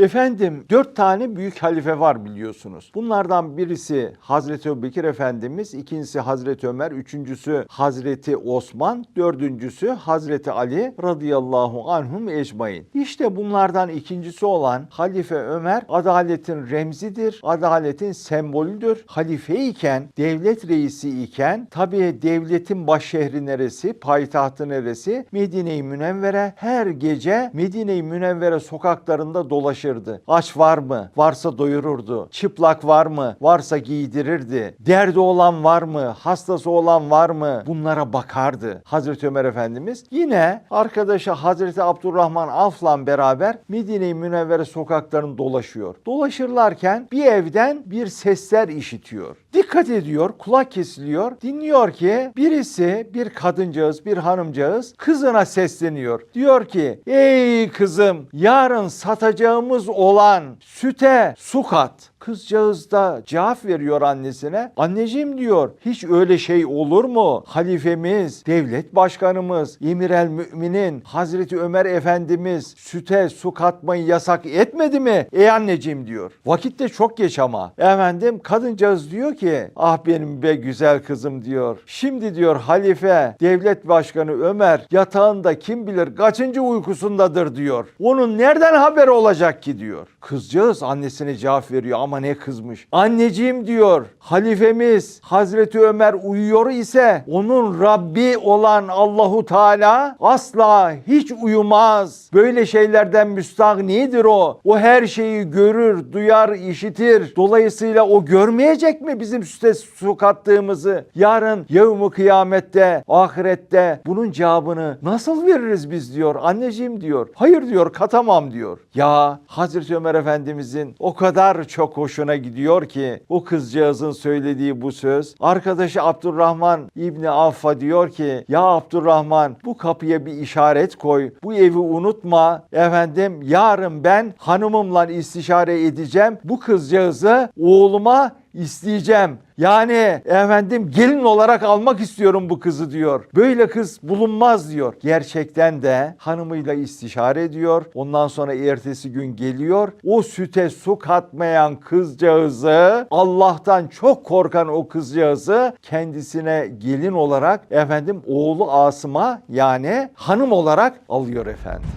Efendim dört tane büyük halife var biliyorsunuz. Bunlardan birisi Hazreti Ebubekir Efendimiz, ikincisi Hazreti Ömer, üçüncüsü Hazreti Osman, dördüncüsü Hazreti Ali radıyallahu anhum ecmain. İşte bunlardan ikincisi olan Halife Ömer adaletin remzidir, adaletin sembolüdür. Halife iken, devlet reisi iken tabii devletin baş şehri neresi, payitahtı neresi? Medine-i Münevvere her gece Medine-i Münevvere sokaklarında dolaşırdı. Aç var mı? Varsa doyururdu. Çıplak var mı? Varsa giydirirdi. Derdi olan var mı? Hastası olan var mı? Bunlara bakardı. Hazreti Ömer Efendimiz yine arkadaşı Hazreti Abdurrahman Af'la beraber Medine-i Münevvere sokaklarını dolaşıyor. Dolaşırlarken bir evden bir sesler işitiyor. Dikkat ediyor, kulak kesiliyor. Dinliyor ki birisi, bir kadıncağız, bir hanımcağız kızına sesleniyor. Diyor ki, ey kızım yarın satacağımız olan süte su kat. Kızcağız da cevap veriyor annesine. Anneciğim diyor hiç öyle şey olur mu? Halifemiz, devlet başkanımız, emir el müminin, Hazreti Ömer Efendimiz süte su katmayı yasak etmedi mi? Ey anneciğim diyor. Vakit de çok geç ama. Efendim kadıncağız diyor ki ah benim be güzel kızım diyor. Şimdi diyor halife, devlet başkanı Ömer yatağında kim bilir kaçıncı uykusundadır diyor. Onun nereden haberi olacak ki diyor. Kızcağız annesine cevap veriyor ne kızmış. Anneciğim diyor halifemiz Hazreti Ömer uyuyor ise onun Rabbi olan Allahu Teala asla hiç uyumaz. Böyle şeylerden müstahnidir o. O her şeyi görür, duyar, işitir. Dolayısıyla o görmeyecek mi bizim süte su kattığımızı? Yarın yevmu kıyamette, ahirette bunun cevabını nasıl veririz biz diyor. Anneciğim diyor. Hayır diyor katamam diyor. Ya Hazreti Ömer Efendimizin o kadar çok hoşuna gidiyor ki o kızcağızın söylediği bu söz. Arkadaşı Abdurrahman İbni Aff'a diyor ki ya Abdurrahman bu kapıya bir işaret koy. Bu evi unutma. Efendim yarın ben hanımımla istişare edeceğim. Bu kızcağızı oğluma isteyeceğim. Yani efendim gelin olarak almak istiyorum bu kızı diyor. Böyle kız bulunmaz diyor. Gerçekten de hanımıyla istişare ediyor. Ondan sonra ertesi gün geliyor. O süte su katmayan kızcağızı Allah'tan çok korkan o kızcağızı kendisine gelin olarak efendim oğlu Asım'a yani hanım olarak alıyor efendim.